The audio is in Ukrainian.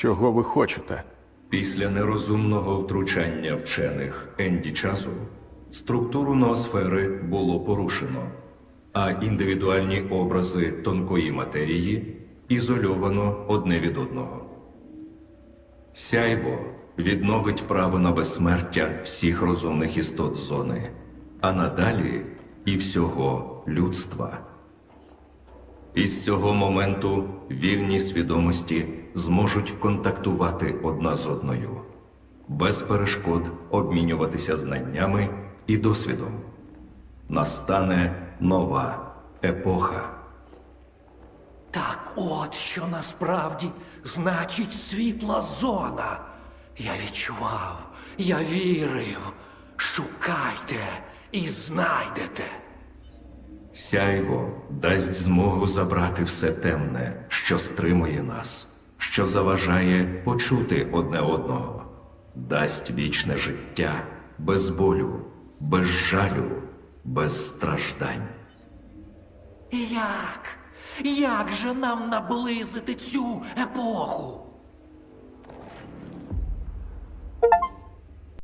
Чого ви хочете? Після нерозумного втручання вчених Енді часу структуру ноосфери було порушено, а індивідуальні образи тонкої матерії ізольовано одне від одного. Сяйво відновить право на безсмертя всіх розумних істот зони, а надалі і всього людства. Із цього моменту вільні свідомості зможуть контактувати одна з одною, без перешкод обмінюватися знаннями і досвідом. Настане нова епоха. Так от що насправді значить світла зона. Я відчував, я вірив. Шукайте і знайдете. Сяйво дасть змогу забрати все темне, що стримує нас, що заважає почути одне одного, дасть вічне життя без болю, без жалю, без страждань. Як? Як же нам наблизити цю епоху?